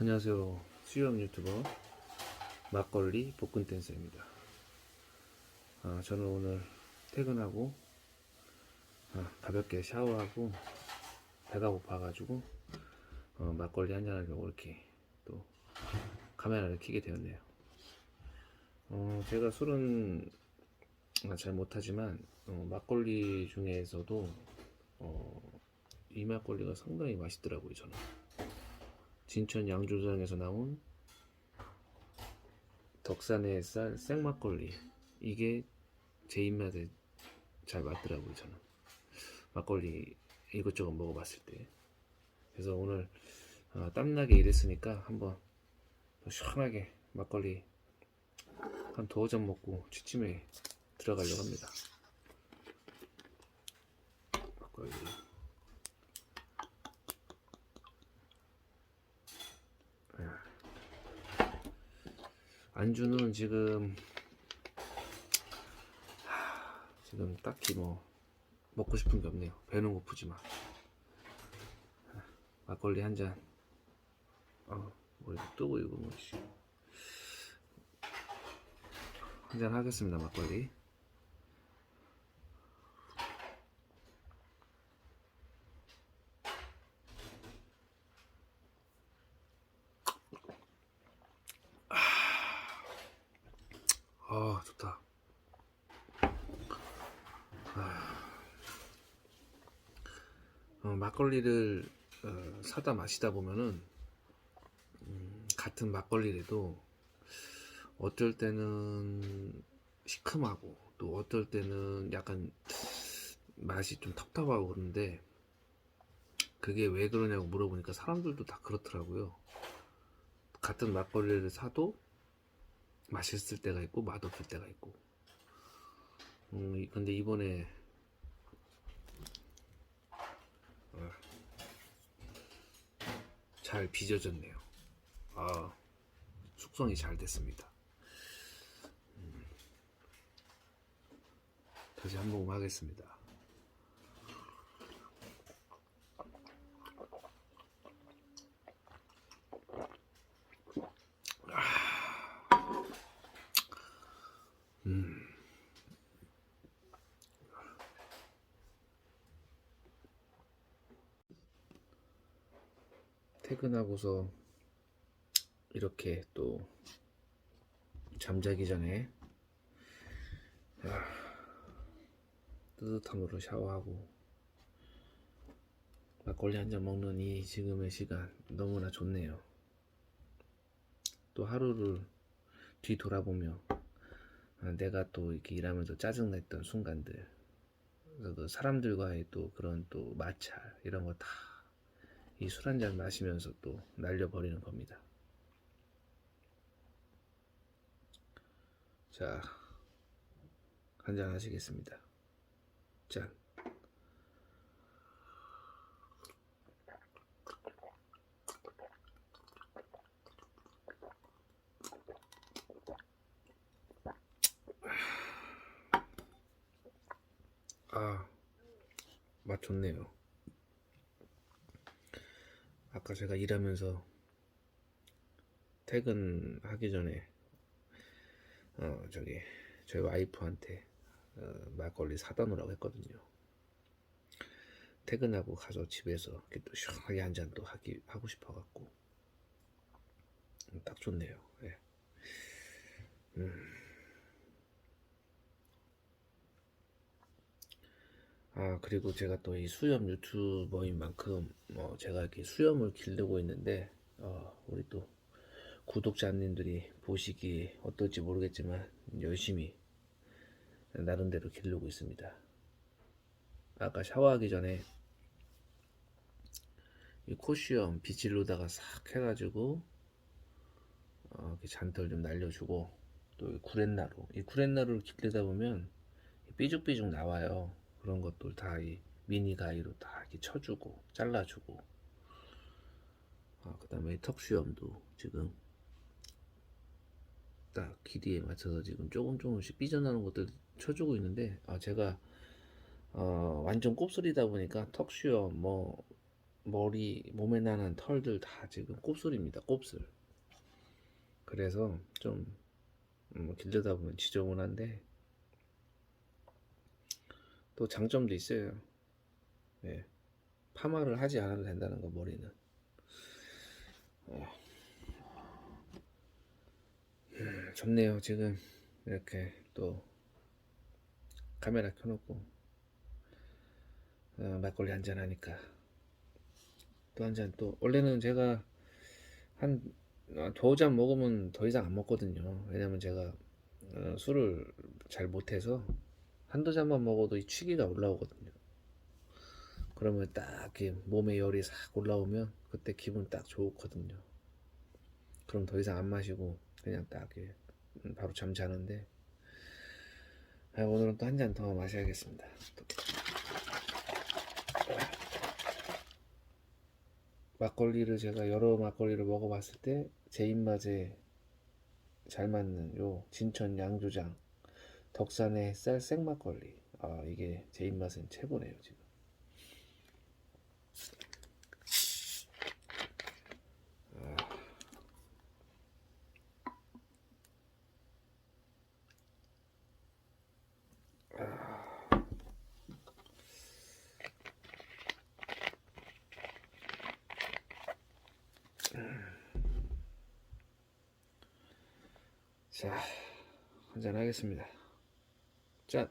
안녕하세요. 수영 유튜버 막걸리 볶은 댄서입니다. 아, 저는 오늘 퇴근하고 아, 가볍게 샤워하고 배가 고파가지고 어, 막걸리 한잔 하려고 이렇게 또 카메라를 켜게 되었네요. 어, 제가 술은 아, 잘 못하지만 어, 막걸리 중에서도 어, 이 막걸리가 상당히 맛있더라고요 저는. 진천 양조장에서 나온 덕산의 쌀 생막걸리. 이게 제 입맛에 잘 맞더라고요 저는. 막걸리 이것저것 먹어봤을 때. 그래서 오늘 어, 땀나게 일했으니까 한번 더 시원하게 막걸리 한 두어 잔 먹고 취침에 들어가려고 합니다. 막걸리 안주는 지금 하, 지금 딱히 뭐 먹고 싶은 게 없네요. 배는 고프지만 막걸리 한 잔. 어, 머리 뜨고 이거 뭐지? 한잔 하겠습니다 막걸리. 아 좋다. 어, 막걸리를 어, 사다 마시다 보면은 음, 같은 막걸리라도 어떨 때는 시큼하고 또 어떨 때는 약간 맛이 좀 텁텁하고 그런데 그게 왜 그러냐고 물어보니까 사람들도 다 그렇더라고요. 같은 막걸리를 사도 맛있을 때가 있고 맛없을 때가 있고. 음, 이- 근데 이번에 잘 빚어졌네요. 아, 숙성이 잘 됐습니다. 음, 다시 한 모금 하겠습니다. 퇴근하고서 이렇게 또 잠자기 전에 야, 뜨뜻함으로 샤워하고 막걸리 한 잔 먹는 이 지금의 시간 너무나 좋네요. 또 하루를 뒤돌아보며 아, 내가 또 이렇게 일하면서 짜증냈던 순간들 그 사람들과의 또 그런 또 마찰 이런 거다 이 술 한 잔 마시면서 또 날려버리는 겁니다. 자, 한 잔 하시겠습니다. 짠. 아, 맛 좋네요. 아까 제가 일하면서 퇴근하기 전에 어 저기 저희 와이프한테 어, 막걸리 사다 놓으라고 했거든요. 퇴근하고 가서 집에서 이렇게 또 시원하게 한 잔 또 하기 하고 싶어 갖고 음, 딱 좋네요. 예. 음. 아 그리고 제가 또 이 수염 유튜버인 만큼 뭐 제가 이렇게 수염을 기르고 있는데 어, 우리 또 구독자님들이 보시기 어떨지 모르겠지만 열심히 나름대로 기르고 있습니다. 아까 샤워하기 전에 이 코시엄 비칠로다가 싹 해가지고 어, 이렇게 잔털 좀 날려주고 또이 구렛나루 이 구렛나루를 기르다 보면 삐죽삐죽 나와요. 그런 것들 다 이 미니 가위로 다 이렇게 쳐주고 잘라주고 아, 그 다음에 턱수염도 지금 딱 길이에 맞춰서 지금 조금 조금씩 삐져나오는 것들 쳐주고 있는데 아, 제가 어, 완전 곱슬이다 보니까 턱수염 뭐 머리 몸에 나는 털들 다 지금 곱슬입니다. 곱슬. 그래서 좀 음, 길르다 보면 지저분한데 또 장점도 있어요. 예. 파마를 하지 않아도 된다는 거 머리는. 어. 음, 좋네요. 지금 이렇게 또 카메라 켜놓고 어, 막걸리 한잔 하니까 또 한 잔 또 원래는 제가 한 어, 두어 잔 먹으면 더 이상 안 먹거든요. 왜냐면 제가 어, 술을 잘 못해서 한두 잔만 먹어도 이 취기가 올라오거든요. 그러면 딱 몸에 열이 싹 올라오면 그때 기분 딱 좋거든요. 그럼 더 이상 안 마시고 그냥 딱 음, 바로 잠자는데 아, 오늘은 또 한 잔 더 마셔야겠습니다. 또. 막걸리를 제가 여러 막걸리를 먹어봤을 때 제 입맛에 잘 맞는 요 진천 양조장 덕산의 쌀 생막걸리. 아 이게 제 입맛엔 최고네요 지금. 자 한잔 하겠습니다 짠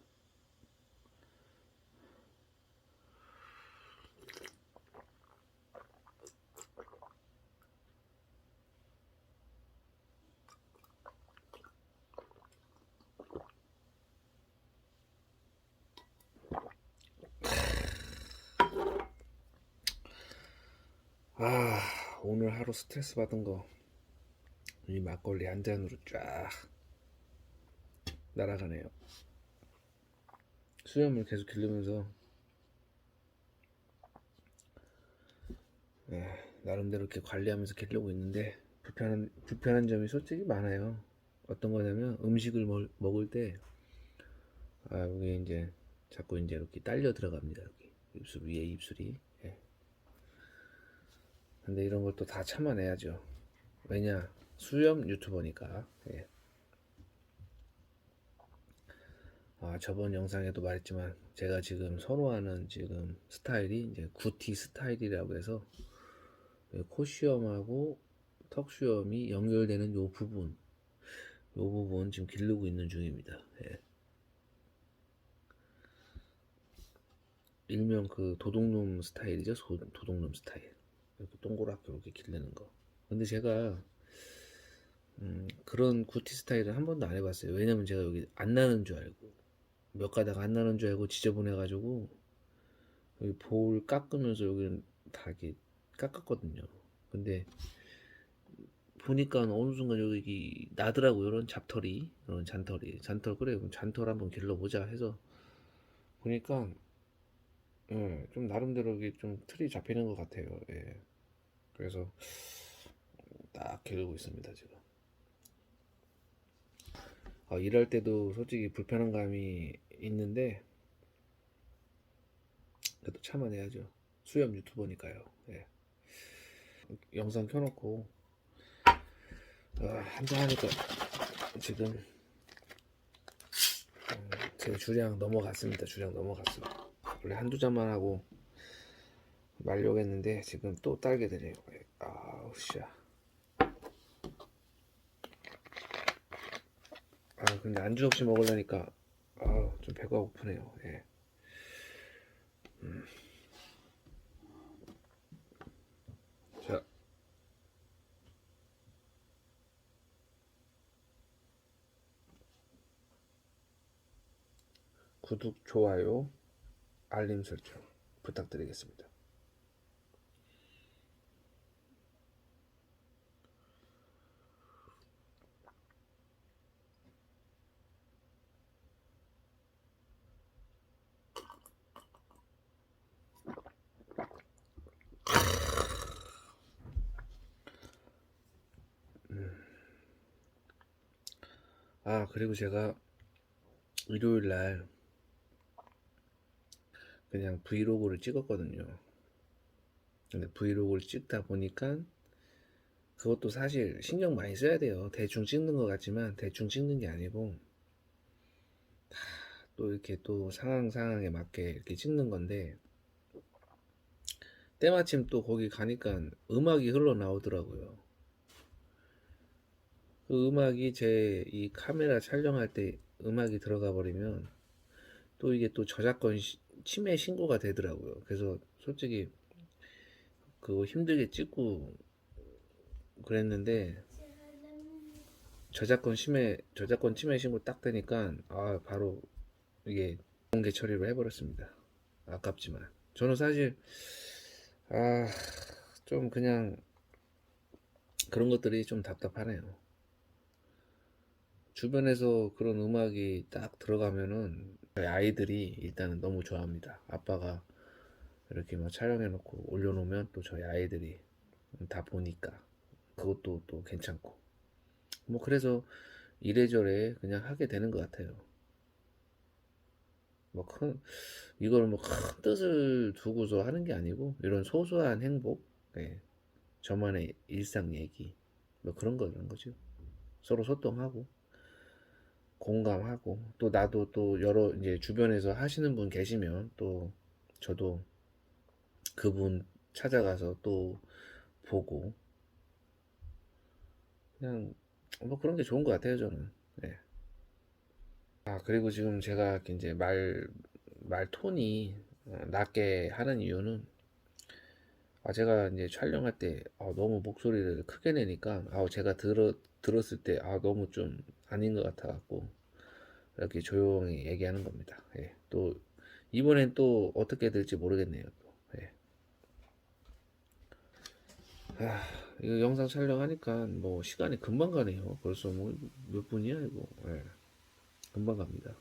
아, 오늘 하루 스트레스 받은 거, 이 막걸리 한 잔으로 쫙 날아가네요. 수염을 계속 기르면서, 예, 나름대로 이렇게 관리하면서 기르고 있는데, 불편한, 불편한 점이 솔직히 많아요. 어떤 거냐면, 음식을 먹, 먹을 때, 아, 여기 이제, 자꾸 이제 이렇게 딸려 들어갑니다. 여기. 입술 위에 입술이. 예. 근데 이런 걸 또 다 참아내야죠. 왜냐 수염 유튜버니까. 예. 아 저번 영상에도 말했지만 제가 지금 선호하는 지금 스타일이 이제 구티 스타일이라고 해서 이 코수염하고 턱수염이 연결되는 요 부분, 요 부분 지금 기르고 있는 중입니다. 예. 일명 그 도둑놈 스타일이죠. 소- 도둑놈 스타일. 이렇게 동그랗게 이렇게 기르는 거. 근데 제가 음, 그런 구티 스타일을 한 번도 안 해봤어요. 왜냐면 제가 여기 안 나는 줄 알고 몇 가닥 안 나는 줄 알고 지저분해가지고 여기 볼 깎으면서 여기는 다 이렇게 깎았거든요. 근데 보니까 어느 순간 여기 나더라고요. 이런 잡털이, 이런 잔털이, 잔털 그래 그럼 잔털 한번 길러보자 해서 보니까 예, 좀 나름대로 이게 좀 틀이 잡히는 것 같아요. 예. 그래서 딱 기르고 있습니다 지금. 어, 일할 때도 솔직히 불편한 감이 있는데 그래도 참아내야죠. 수염 유튜버니까요. 예. 영상 켜놓고 어, 한잔 하니까 지금 음, 제 주량 넘어갔습니다. 주량 넘어갔어요. 원래 한두 잔만 하고 말려고 했는데 지금 또 딸게 되네요. 아우 씨야. 아 근데 안주 없이 먹으려니까 아우 좀 배가 고프네요. 예. 음. 자. 구독, 좋아요, 알림 설정 부탁드리겠습니다. 아, 그리고 제가 일요일 날 그냥 브이로그를 찍었거든요. 근데 브이로그를 찍다 보니까 그것도 사실 신경 많이 써야 돼요. 대충 찍는 것 같지만 대충 찍는 게 아니고 다또 이렇게 또 상황 상황에 맞게 이렇게 찍는 건데 때마침 또 거기 가니까 음악이 흘러나오더라고요. 그 음악이 제 이 카메라 촬영할 때 음악이 들어가 버리면 또 이게 또 저작권 시- 침해 신고가 되더라고요. 그래서 솔직히 그거 힘들게 찍고 그랬는데 저작권 침해 저작권 침해 신고 딱 되니까 아 바로 이게 공개 처리를 해버렸습니다. 아깝지만 저는 사실 아 좀 그냥 그런 것들이 좀 답답하네요. 주변에서 그런 음악이 딱 들어가면은 아이들이 일단은 너무 좋아합니다. 아빠가 이렇게 막 촬영해놓고 올려놓으면 또 저희 아이들이 다 보니까 그것도 또 괜찮고 뭐 그래서 이래저래 그냥 하게 되는 것 같아요. 뭐큰 이걸 뭐 큰 뜻을 두고서 하는 게 아니고 이런 소소한 행복, 예, 저만의 일상 얘기 뭐 그런 거 그런 거죠. 서로 소통하고 공감하고 또 나도 또 여러 이제 주변에서 하시는 분 계시면 또 저도 그분 찾아가서 또 보고 그냥 뭐 그런 게 좋은 것 같아요 저는 네. 아 그리고 지금 제가 이제 말 말 톤이 어, 낮게 하는 이유는 아 제가 이제 촬영할 때 아, 너무 목소리를 크게 내니까 아 제가 들어 들었을 때 아 너무 좀 아닌 것 같아 갖고 이렇게 조용히 얘기하는 겁니다. 예. 또 이번엔 또 어떻게 될지 모르겠네요. 또. 예. 아, 이거 영상 촬영하니까 뭐 시간이 금방 가네요. 벌써 뭐 몇 분이야 이거. 예. 금방 갑니다.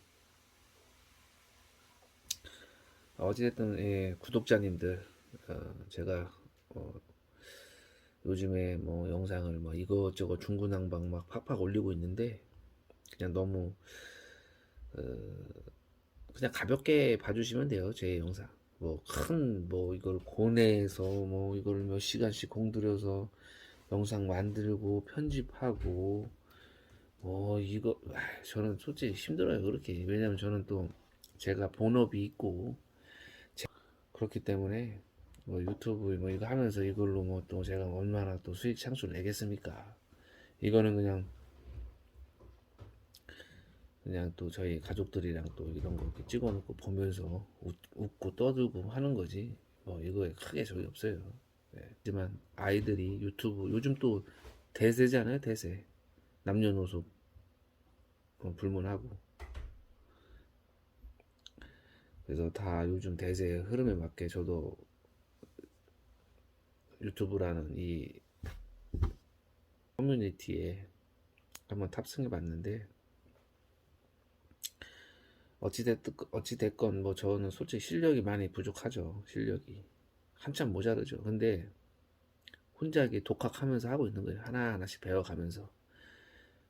아, 어찌됐든 예, 구독자님들 어, 제가 어, 요즘에 뭐 영상을 뭐 이것저것 중구난방 막 팍팍 올리고 있는데 그냥 너무 어, 그냥 가볍게 봐주시면 돼요 제 영상. 뭐 큰뭐 이걸 고뇌해서 뭐 이걸 몇 시간씩 공들여서 영상 만들고 편집하고 뭐 이거 아, 저는 솔직히 힘들어요 그렇게. 왜냐면 저는 또 제가 본업이 있고 제- 그렇기 때문에 뭐 유튜브 뭐 이거 하면서 이걸로 뭐 또 제가 얼마나 또 수익 창출 내겠습니까? 이거는 그냥 그냥 또 저희 가족들이랑 또 이런 거 이렇게 찍어놓고 보면서 웃, 웃고 떠들고 하는 거지. 뭐 이거에 크게 저기 없어요. 네. 하지만 아이들이 유튜브 요즘 또 대세잖아요 대세. 남녀노소 어, 불문하고. 그래서 다 요즘 대세 흐름에 맞게 저도 유튜브라는 이 커뮤니티에 한번 탑승해 봤는데 어찌됐든 어찌됐건 뭐 저는 솔직히 실력이 많이 부족하죠. 실력이. 한참 모자르죠. 근데 혼자 이렇게 독학하면서 하고 있는 거예요. 하나 하나씩 배워가면서.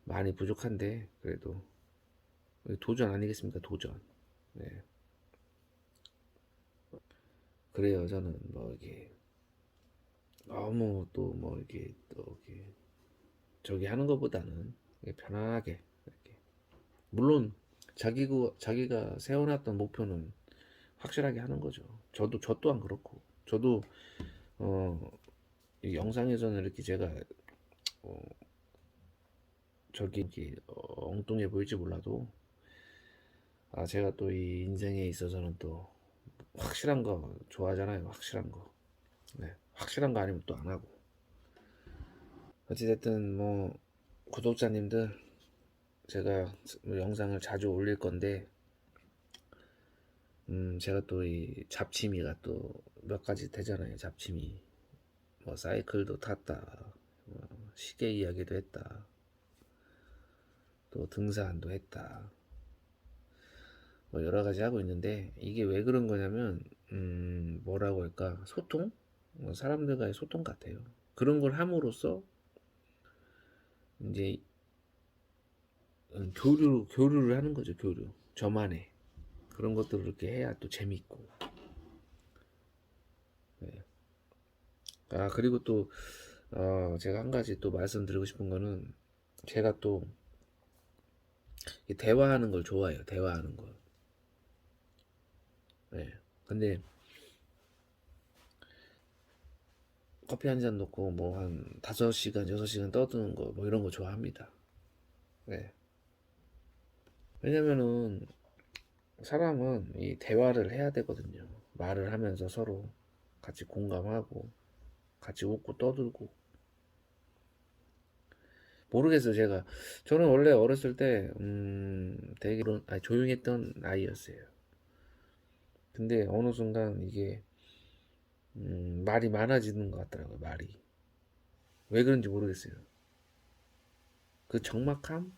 많이 부족한데 그래도. 도전 아니겠습니까? 도전. 네. 그래요. 저는 뭐 이게 너무 또 뭐 이게 또 이게 저기 하는 것보다는 편안하게 이렇게 물론 자기고 자기가 세워놨던 목표는 확실하게 하는 거죠. 저도 저 또한 그렇고 저도 어, 이 영상에서는 이렇게 제가 어, 저기 이렇게 어, 엉뚱해 보일지 몰라도 아 제가 또 이 인생에 있어서는 또 확실한 거 좋아하잖아요. 확실한 거. 네, 확실한 거 아니면 또 안 하고. 어찌됐든 뭐 구독자님들 제가 뭐 영상을 자주 올릴 건데 음 제가 또 이 잡취미가 또 몇 가지 되잖아요. 잡취미. 뭐 사이클도 탔다. 뭐 시계 이야기도 했다. 또 등산도 했다. 뭐 여러 가지 하고 있는데 이게 왜 그런 거냐면 음 뭐라고 할까? 소통? 뭐 사람들 과의 소통 같아요 그런 걸 함으로써 이제 음, 교류 교류를 하는 거죠 교류 저만의 그런 것들을 이렇게 해야 또 재밌고 네. 아 그리고 또 어, 제가 한 가지 또 말씀드리고 싶은 거는 제가 또이 대화하는 걸 좋아해요. 대화하는 걸. 네. 근데 커피 한 잔 놓고 뭐한 다섯 시간, 여섯 시간 떠드는 거 뭐 이런 거 좋아합니다. 네. 왜냐면은 사람은 이 대화를 해야 되거든요. 말을 하면서 서로 같이 공감하고 같이 웃고 떠들고 모르겠어요 제가 저는 원래 어렸을 때 음, 되게 조용했던 아이였어요. 근데 어느 순간 이게 음, 말이 많아지는 것 같더라고요. 말이 왜 그런지 모르겠어요. 그 적막함,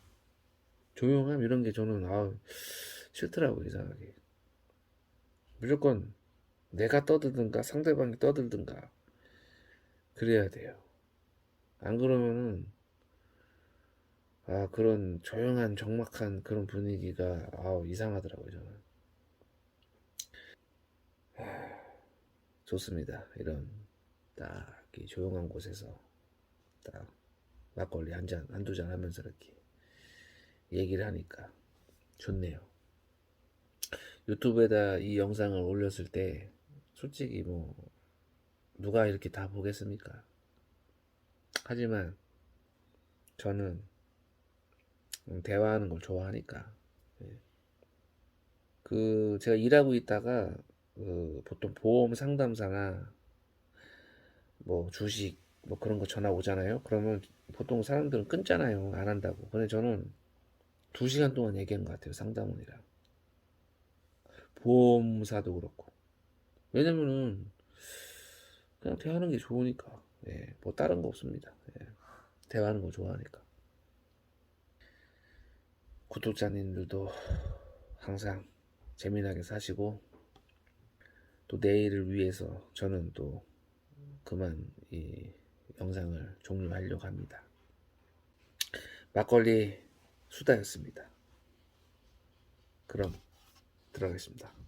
조용함 이런 게 저는 아 싫더라고요 이상하게. 무조건 내가 떠들든가 상대방이 떠들든가 그래야 돼요. 안 그러면은 아 그런 조용한 적막한 그런 분위기가 아 이상하더라고요 저는. 좋습니다. 이런 딱 조용한 곳에서 딱 막걸리 한 잔, 한두 잔 하면서 이렇게 얘기를 하니까 좋네요. 유튜브에다 이 영상을 올렸을 때 솔직히 뭐 누가 이렇게 다 보겠습니까? 하지만 저는 음, 대화하는 걸 좋아하니까 예. 그 제가 일하고 있다가 그 보통 보험 상담사나 뭐 주식 뭐 그런 거 전화 오잖아요. 그러면 보통 사람들은 끊잖아요. 안 한다고. 근데 저는 두 시간 동안 얘기한 것 같아요. 상담원이랑. 보험사도 그렇고. 왜냐면은 그냥 대화하는 게 좋으니까. 예, 뭐 다른 거 없습니다. 예, 대화하는 거 좋아하니까. 구독자님들도 항상 재미나게 사시고 또 내일을 위해서 저는 또 그만 이 영상을 종료하려고 합니다. 막걸리 수다였습니다. 그럼 들어가겠습니다.